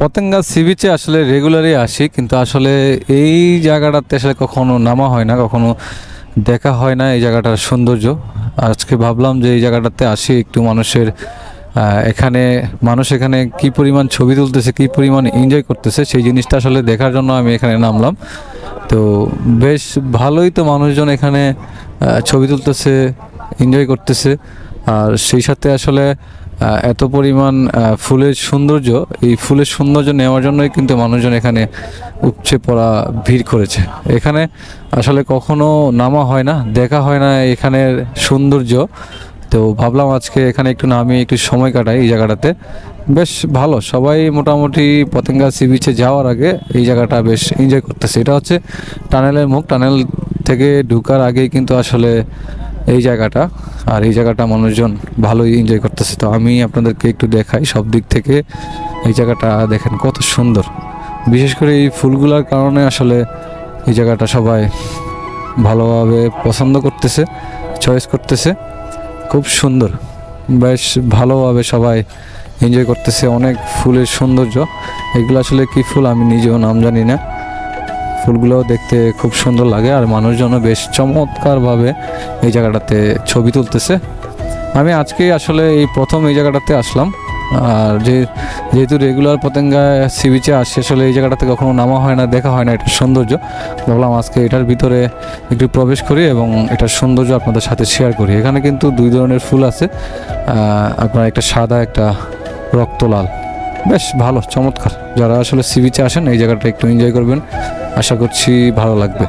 Patenga C বিচে আসলে রেগুলারই আসি, কিন্তু আসলে এই জায়গাটাতে আসলে কখনো নামা হয় না, কখনো দেখা হয় না এই জায়গাটার সৌন্দর্য। আজকে ভাবলাম যে এই জায়গাটাতে আসি, একটু মানুষের এখানে, মানুষ এখানে কি পরিমাণ ছবি তুলতেছে, কি পরিমাণ এনজয় করতেছে, সেই জিনিসটা আসলে দেখার জন্য আমি এখানে নামলাম। তো বেশ ভালোই তো মানুষজন এখানে ছবি তুলতেছে এনজয় করতেছে। আর সেই সাথে আসলে এত পরিমাণ ফুলের সৌন্দর্য, এই ফুলের সৌন্দর্য নেওয়ার জন্যই কিন্তু মানুষজন এখানে উপচে পড়া ভিড় করেছে। এখানে আসলে কখনো নামা হয় না, দেখা হয় না এখানের সৌন্দর্য। তো ভাবলাম আজকে এখানে একটু নামি, একটু সময় কাটাই এই জায়গাটাতে। বেশ ভালো, সবাই মোটামুটি পতেঙ্গা সি বিচে যাওয়ার আগে এই জায়গাটা বেশ এনজয় করতেছে। এটা হচ্ছে টানেলের মুখ, টানেল থেকে ঢুকার আগেই কিন্তু আসলে এই জায়গাটা, আর এই জায়গাটা মানুষজন ভালোই এনজয় করতেছে। তো আমি আপনাদেরকে একটু দেখাই সব দিক থেকে এই জায়গাটা, দেখেন কত সুন্দর। বিশেষ করে এই ফুলগুলোর কারণে আসলে এই জায়গাটা সবাই ভালোভাবে পছন্দ করতেছে চয়েস করতেছে। খুব সুন্দর, বেশ ভালোভাবে সবাই এনজয় করতেছে। অনেক ফুলের সৌন্দর্য। এগুলো আসলে কি ফুল আমি নিজেও নাম জানি না। ফুলগুলোও দেখতে খুব সুন্দর লাগে আর মানুষজনও বেশ চমৎকারভাবে এই জায়গাটাতে ছবি তুলতেছে। আমি আজকেই আসলে এই প্রথম এই জায়গাটাতে আসলাম। আর যে, যেহেতু রেগুলার পতেঙ্গা সি বিচে আসি, আসলে এই জায়গাটাতে কখনো নামা হয় না, দেখা হয় না, এটার সৌন্দর্য। ভাবলাম আজকে এটার ভিতরে একটু প্রবেশ করি এবং এটার সৌন্দর্য আপনাদের সাথে শেয়ার করি। এখানে কিন্তু দুই ধরনের ফুল আছে। আপনার একটা সাদা, একটা রক্তলাল। বেশ ভালো, চমৎকার। যারা আসলে সি বিচে আসেন, এই জায়গাটা একটু এনজয় করবেন। আশা করছি ভালো লাগবে।